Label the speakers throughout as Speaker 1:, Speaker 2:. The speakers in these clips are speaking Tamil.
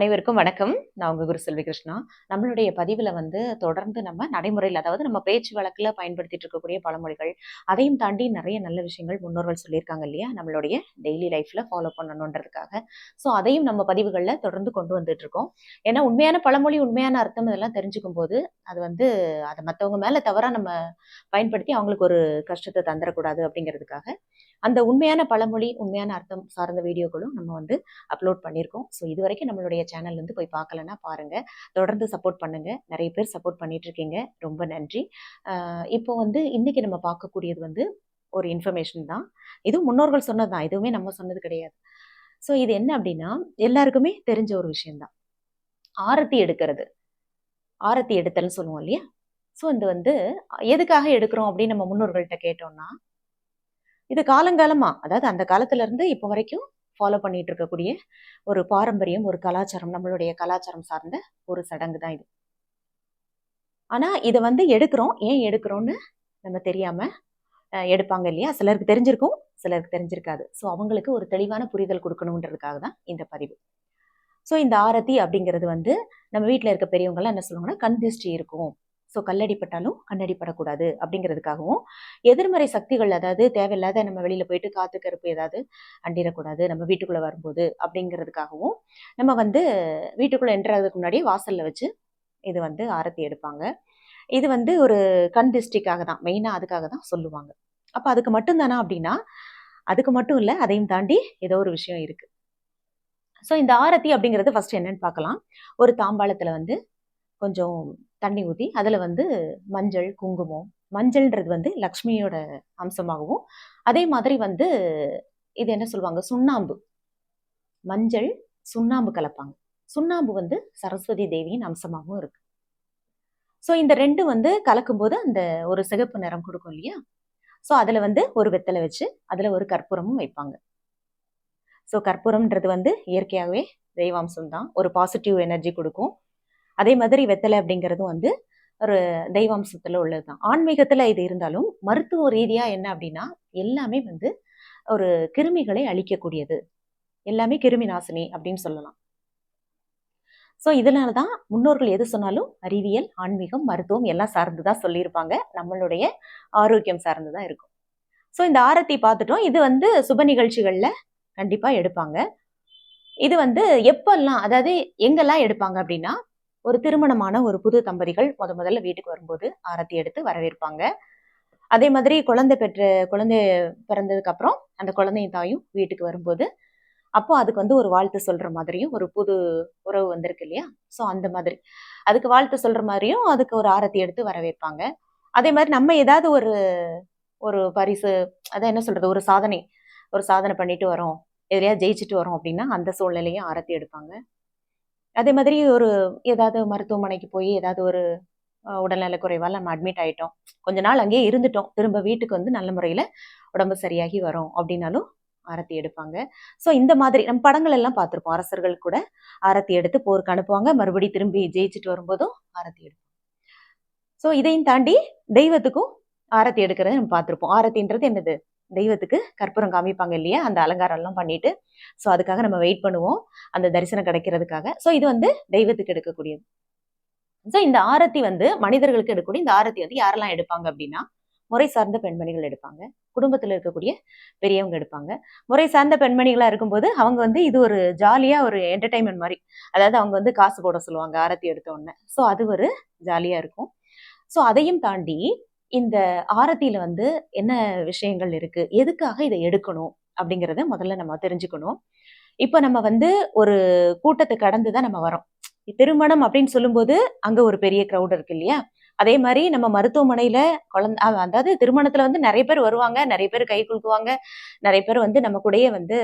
Speaker 1: அனைவருக்கும் வணக்கம். நான் உங்க குரு செல்வி கிருஷ்ணா. நம்மளுடைய பதிவுல வந்து தொடர்ந்து நம்ம நடைமுறையில் அதாவது நம்ம பேச்சு வழக்கில் பயன்படுத்திட்டு இருக்கக்கூடிய பழமொழிகள் அதையும் தாண்டி நிறைய நல்ல விஷயங்கள் முன்னோர்கள் சொல்லியிருக்காங்க இல்லையா? நம்மளுடைய டெய்லி லைஃப்ல ஃபாலோ பண்ணணுன்றதுக்காக. ஸோ அதையும் நம்ம பதிவுகளில் தொடர்ந்து கொண்டு வந்துட்டு இருக்கோம். ஏன்னா உண்மையான பழமொழி உண்மையான அர்த்தம் இதெல்லாம் தெரிஞ்சுக்கும் போது அது வந்து அதை மற்றவங்க மேலே தவறாக நம்ம பயன்படுத்தி அவங்களுக்கு ஒரு கஷ்டத்தை தந்துடக்கூடாது அப்படிங்கிறதுக்காக. அந்த உண்மையான பழமொழி உண்மையான அர்த்தம் சார்ந்த வீடியோக்களும் நம்ம வந்து அப்லோட் பண்ணியிருக்கோம். ஸோ இது வரைக்கும் நம்மளுடைய சேனல் வந்து போய் பார்க்கலன்னா பாருங்கள் தொடர்ந்து சப்போர்ட் பண்ணுங்கள் நிறைய பேர் சப்போர்ட் பண்ணிகிட்ருக்கீங்க ரொம்ப நன்றி. இப்போ வந்து இன்றைக்கி நம்ம பார்க்கக்கூடியது வந்து ஒரு இன்ஃபர்மேஷன் தான். இதுவும் முன்னோர்கள் சொன்னது தான். எதுவுமே நம்ம சொன்னது கிடையாது. ஸோ இது என்ன அப்படின்னா எல்லாருக்குமே தெரிஞ்ச ஒரு விஷயம்தான் ஆரத்தி எடுக்கிறது. ஆரத்தி எடுத்தல்னு சொல்லுவோம் இல்லையா? ஸோ இது வந்து எதுக்காக எடுக்கிறோம் அப்படின்னு நம்ம முன்னோர்கள்ட்ட கேட்டோம்னா இது காலங்காலமா அதாவது அந்த காலத்துல இருந்து இப்போ வரைக்கும் ஃபாலோ பண்ணிட்டு இருக்கக்கூடிய ஒரு பாரம்பரியம் ஒரு கலாச்சாரம் நம்மளுடைய கலாச்சாரம் சார்ந்த ஒரு சடங்கு தான் இது. ஆனா இதை வந்து எடுக்கிறோம். ஏன் எடுக்கிறோம்னு நம்ம தெரியாம எடுப்பாங்க இல்லையா? சிலருக்கு தெரிஞ்சிருக்கும் சிலருக்கு தெரிஞ்சிருக்காது. ஸோ அவங்களுக்கு ஒரு தெளிவான புரிதல் கொடுக்கணுன்றதுக்காக தான் இந்த பதிவு. ஸோ இந்த ஆரத்தி அப்படிங்கிறது வந்து நம்ம வீட்டில் இருக்க பெரியவங்களாம் என்ன சொல்லுவாங்கன்னா கண் திருஷ்டி இருக்கும். ஸோ கல்லடிப்பட்டாலும் கண்ணடிப்படக்கூடாது அப்படிங்கிறதுக்காகவும் எதிர்மறை சக்திகள் அதாவது தேவையில்லாத நம்ம வெளியில் போயிட்டு காத்து கருப்பு ஏதாவது அண்டிடக்கூடாது நம்ம வீட்டுக்குள்ளே வரும்போது அப்படிங்கிறதுக்காகவும் நம்ம வந்து வீட்டுக்குள்ளே என்ட்றதுக்கு முன்னாடியே வாசலில் வச்சு இது வந்து ஆரத்தி எடுப்பாங்க. இது வந்து ஒரு கண் திருஷ்டிக்காக தான் மெயினாக அதுக்காக தான் சொல்லுவாங்க. அப்போ அதுக்கு மட்டும் தானா அப்படின்னா அதுக்கு மட்டும் இல்லை அதையும் தாண்டி ஏதோ ஒரு விஷயம் இருக்குது ஸோ இந்த ஆரத்தி அப்படிங்கிறது ஃபர்ஸ்ட் என்னன்னு பார்க்கலாம். ஒரு தாம்பாளத்தில் வந்து கொஞ்சம் தண்ணி ஊற்றி அதில் வந்து மஞ்சள் குங்குமம். மஞ்சள்ன்றது வந்து லக்ஷ்மியோட அம்சமாகவும் அதே மாதிரி வந்து இது என்ன சொல்லுவாங்க? சுண்ணாம்பு. மஞ்சள் சுண்ணாம்பு கலப்பாங்க. சுண்ணாம்பு வந்து சரஸ்வதி தேவியின் அம்சமாகவும் இருக்கு. ஸோ இந்த ரெண்டு வந்து கலக்கும்போது அந்த ஒரு சிகப்பு நிறம் கொடுக்கும் இல்லையா? ஸோ அதில் வந்து ஒரு வெத்தலை வச்சு அதில் ஒரு கற்பூரமும் வைப்பாங்க. ஸோ கற்பூரம்ன்றது வந்து இயற்கையாகவே தெய்வாம்சம் தான் ஒரு பாசிட்டிவ் எனர்ஜி கொடுக்கும். அதே மாதிரி வெத்தலை அப்படிங்கிறதும் வந்து ஒரு தெய்வம்சத்தில் உள்ளது தான் ஆன்மீகத்தில் இது இருந்தாலும் மருத்துவ ரீதியாக என்ன அப்படின்னா எல்லாமே வந்து ஒரு கிருமிகளை அழிக்கக்கூடியது. எல்லாமே கிருமி நாசினி அப்படின்னு சொல்லலாம். ஸோ இதனால தான் முன்னோர்கள் எது சொன்னாலும் அறிவியல் ஆன்மீகம் மருத்துவம் எல்லாம் சார்ந்து தான் சொல்லியிருப்பாங்க. நம்மளுடைய ஆரோக்கியம் சார்ந்து தான் இருக்கும். ஸோ இந்த ஆரத்தி பார்த்துட்டோம். இது வந்து சுப நிகழ்ச்சிகளில் கண்டிப்பாக எடுப்பாங்க. இது வந்து எப்பெல்லாம் அதாவது எங்கெல்லாம் எடுப்பாங்க அப்படின்னா ஒரு திருமணமான ஒரு புது தம்பதிகள் முத முதல்ல வீட்டுக்கு வரும்போது ஆரத்தி எடுத்து வரவேற்பாங்க. அதே மாதிரி குழந்தை பெற்ற குழந்தை பிறந்ததுக்கு அப்புறம் அந்த குழந்தையும் தாயும் வீட்டுக்கு வரும்போது அப்போ அதுக்கு வந்து ஒரு வாழ்த்து சொல்ற மாதிரியும் ஒரு புது உறவு வந்திருக்கு இல்லையா? ஸோ அந்த மாதிரி. அதுக்கு வாழ்த்து சொல்ற மாதிரியும் அதுக்கு ஒரு ஆரத்தி எடுத்து வரவேற்பாங்க. அதே மாதிரி நம்ம ஏதாவது ஒரு ஒரு பரிசு அதான் என்ன சொல்றது ஒரு சாதனை ஒரு சாதனை பண்ணிட்டு வரோம் எதிரியா ஜெயிச்சுட்டு வரோம் அப்படின்னா அந்த சூழ்நிலையும் ஆரத்தி எடுப்பாங்க. அதே மாதிரி ஒரு ஏதாவது மருத்துவமனைக்கு போய் ஏதாவது ஒரு உடல்நல குறைவால் நம்ம அட்மிட் ஆயிட்டோம். கொஞ்ச நாள் அங்கேயே இருந்துட்டோம். திரும்ப வீட்டுக்கு வந்து நல்ல முறையில் உடம்பு சரியாகி வரும் அப்படின்னாலும் ஆரத்தி எடுப்பாங்க. ஸோ இந்த மாதிரி நம்ம படங்கள் எல்லாம் பார்த்துருப்போம். அரசர்கள் கூட ஆரத்தி எடுத்து போருக்கு அனுப்புவாங்க. மறுபடி திரும்பி ஜெயிச்சுட்டு வரும்போதும் ஆரத்தி எடுப்பாங்க. ஸோ இதையும் தாண்டி தெய்வத்துக்கும் ஆரத்தி எடுக்கிறத நம்ம பார்த்துருப்போம். ஆரத்தின்றது என்னது? தெய்வத்துக்கு கற்பூரம் காமிப்பாங்க இல்லையா? அந்த அலங்காரம்லாம் பண்ணிட்டு ஸோ அதுக்காக நம்ம வெயிட் பண்ணுவோம். அந்த தரிசனம் கிடைக்கிறதுக்காக. ஸோ இது வந்து தெய்வத்துக்கு எடுக்கக்கூடியது. ஸோ இந்த ஆரத்தி வந்து மனிதர்களுக்கு எடுக்கக்கூடிய இந்த ஆரத்தி வந்து யாரெல்லாம் எடுப்பாங்க அப்படின்னா முறை சார்ந்த பெண்மணிகள் எடுப்பாங்க. குடும்பத்தில் இருக்கக்கூடிய பெரியவங்க எடுப்பாங்க. முறை சார்ந்த பெண்மணிகளாக இருக்கும்போது அவங்க வந்து இது ஒரு ஜாலியாக ஒரு என்டர்டைன்மெண்ட் மாதிரி. அதாவது அவங்க வந்து காசு போட சொல்லுவாங்க ஆரத்தி எடுத்த உடனே. ஸோ அது ஒரு ஜாலியாக இருக்கும். ஸோ அதையும் தாண்டி இந்த ஆரத்தியில வந்து என்ன விஷயங்கள் இருக்கு? எதுக்காக இதை எடுக்கணும்? அப்படிங்கிறத முதல்ல நம்ம தெரிஞ்சுக்கணும். இப்போ நம்ம வந்து ஒரு கூட்டத்தை கடந்து தான் நம்ம வரோம். திருமணம் அப்படின்னு சொல்லும்போது அங்க ஒரு பெரிய க்ரௌட் இருக்கு இல்லையா? அதே மாதிரி நம்ம மருத்துவமனையில குழந்தை அதாவது திருமணத்துல வந்து நிறைய பேர் வருவாங்க நிறைய பேர் கை குலுக்குவாங்க நிறைய பேர் வந்து நம்ம கூடயே வந்து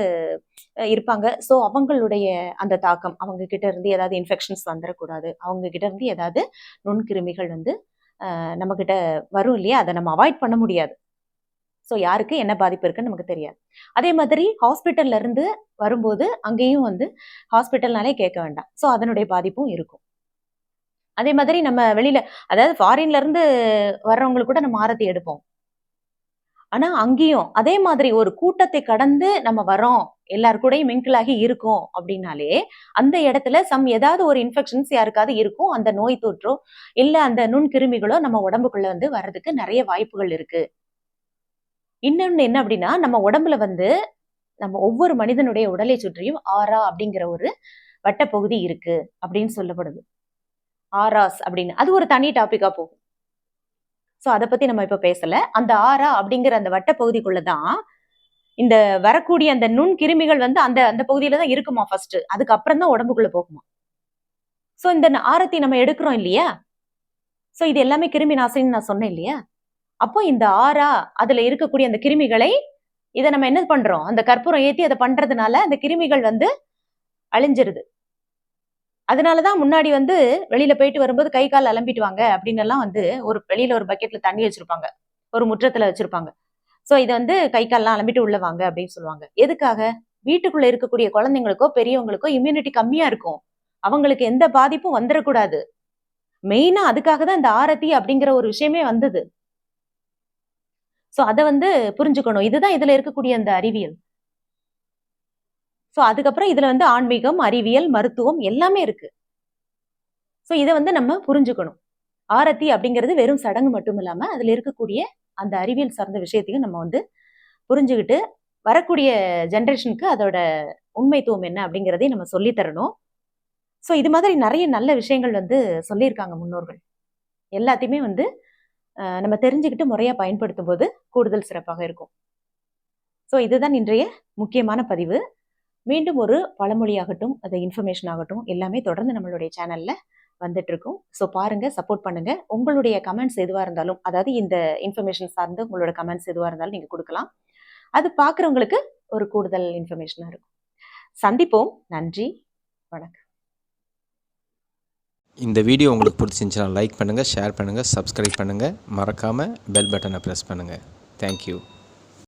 Speaker 1: இருப்பாங்க. ஸோ அவங்களுடைய அந்த தாக்கம் அவங்க கிட்ட இருந்து ஏதாவது இன்ஃபெக்ஷன்ஸ் வந்துடக்கூடாது அவங்க கிட்ட இருந்து ஏதாவது நுண்கிருமிகள் வந்து நம்மக்கிட்ட வரும் இல்லையா? அதை நம்ம அவாய்ட் பண்ண முடியாது. ஸோ யாருக்கு என்ன பாதிப்பு இருக்குன்னு நமக்கு தெரியாது. அதே மாதிரி ஹாஸ்பிட்டல்ல இருந்து வரும்போது அங்கேயும் வந்து ஹாஸ்பிட்டல்னாலே கேட்க வேண்டாம். ஸோ அதனுடைய பாதிப்பும் இருக்கும். அதே மாதிரி நம்ம வெளியில அதாவது ஃபாரின்ல இருந்து வர்றவங்களுக்கு கூட நம்ம ஆரத்தி எடுப்போம். ஆனா அங்கேயும் அதே மாதிரி ஒரு கூட்டத்தை கடந்து நம்ம வரோம் எல்லார் கூடயும் மிங்கிளாகி இருக்கோம் அப்படின்னாலே அந்த இடத்துல சம் ஏதாவது ஒரு இன்ஃபெக்ஷன்ஸ் யாருக்காவது இருக்கும் அந்த நோய் தொற்றோ இல்ல அந்த நுண்கிருமிகளோ நம்ம உடம்புக்குள்ள வந்து வர்றதுக்கு நிறைய வாய்ப்புகள் இருக்கு. இன்னொன்னு என்ன அப்படின்னா நம்ம உடம்புல வந்து நம்ம ஒவ்வொரு மனிதனுடைய உடலை சுற்றியும் ஆரா அப்படிங்கிற ஒரு வட்டப்பகுதி இருக்கு அப்படின்னு சொல்லப்படுது. ஆராஸ் அப்படின்னு. அது ஒரு தனி டாபிக்கா போகும். ஸோ அதை பத்தி நம்ம இப்ப பேசல. அந்த ஆரா அப்படிங்கிற அந்த வட்ட பகுதிக்குள்ளதான் இந்த வரக்கூடிய அந்த நுண் கிருமிகள் வந்து அந்த அந்த பகுதியில தான் இருக்குமா ஃபர்ஸ்ட் அதுக்கப்புறம் தான் உடம்புக்குள்ள போகுமா? சோ இந்த ஆரத்தி நம்ம எடுக்கிறோம் இல்லையா? சோ இது எல்லாமே கிருமி நாசின்னு நான் சொன்னேன் இல்லையா? அப்போ இந்த ஆறா அதுல இருக்கக்கூடிய அந்த கிருமிகளை இதை நம்ம என்ன பண்றோம்? அந்த கற்பூரம் ஏத்தி அதை பண்றதுனால அந்த கிருமிகள் வந்து அழிஞ்சிருது. அதனாலதான் முன்னாடி வந்து வெளியில போயிட்டு வரும்போது கை கால் அலம்பிட்டு வாங்க அப்படின்னு எல்லாம் வந்து ஒரு வெளியில ஒரு பக்கெட்ல தண்ணி வச்சிருப்பாங்க. ஒரு முற்றத்துல வச்சிருப்பாங்க. சோ இதை வந்து கை கால்லாம் அலம்பிட்டு உள்ள வாங்க அப்படின்னு சொல்லுவாங்க. எதுக்காக? வீட்டுக்குள்ள இருக்கக்கூடிய குழந்தைங்களுக்கோ பெரியவங்களுக்கோ இம்யூனிட்டி கம்மியா இருக்கும். அவங்களுக்கு எந்த பாதிப்பும் வந்துடக்கூடாது மெயினா அதுக்காக தான் இந்த ஆரத்தி அப்படிங்கிற ஒரு விஷயமே வந்தது. சோ அதை வந்து புரிஞ்சுக்கணும். இதுதான் இதுல இருக்கக்கூடிய அந்த அறிவியல். ஸோ அதுக்கப்புறம் இதில் வந்து ஆன்மீகம் அறிவியல் மருத்துவம் எல்லாமே இருக்கு. ஸோ இதை வந்து நம்ம புரிஞ்சுக்கணும். ஆரத்தி அப்படிங்கிறது வெறும் சடங்கு மட்டும் இல்லாமல் அதில் இருக்கக்கூடிய அந்த அறிவியல் சார்ந்த விஷயத்தையும் நம்ம வந்து புரிஞ்சுக்கிட்டு வரக்கூடிய ஜென்ரேஷனுக்கு அதோட உண்மைத்துவம் என்ன அப்படிங்கிறதையும் நம்ம சொல்லித் தரணும். ஸோ இது மாதிரி நிறைய நல்ல விஷயங்கள் வந்து சொல்லியிருக்காங்க முன்னோர்கள். எல்லாத்தையுமே வந்து நம்ம தெரிஞ்சுக்கிட்டு முறையாக பயன்படுத்தும் போது கூடுதல் சிறப்பாக இருக்கும். ஸோ இதுதான் இன்றைய முக்கியமான பதிவு. மீண்டும் ஒரு பழமொழியாகட்டும் அது இன்ஃபர்மேஷன் ஆகட்டும் எல்லாமே தொடர்ந்து நம்மளுடைய சேனலில் வந்துட்டுருக்கும். ஸோ பாருங்க சப்போர்ட் பண்ணுங்கள் உங்களுடைய கமெண்ட்ஸ் எதுவாக இருந்தாலும் அதாவது இந்த இன்ஃபர்மேஷன் சார்ந்து உங்களோட கமெண்ட்ஸ் எதுவாக இருந்தாலும் நீங்கள் கொடுக்கலாம். அது பார்க்குறவங்களுக்கு ஒரு கூடுதல் இன்ஃபர்மேஷனாக இருக்கும். சந்திப்போம். நன்றி. வணக்கம்.
Speaker 2: இந்த வீடியோ உங்களுக்கு பிடிச்சிருந்துச்சுன்னா லைக் பண்ணுங்கள் ஷேர் பண்ணுங்கள் சப்ஸ்கிரைப் பண்ணுங்கள் மறக்காமல் பெல் பட்டனை ப்ரெஸ் பண்ணுங்கள் தேங்க்யூ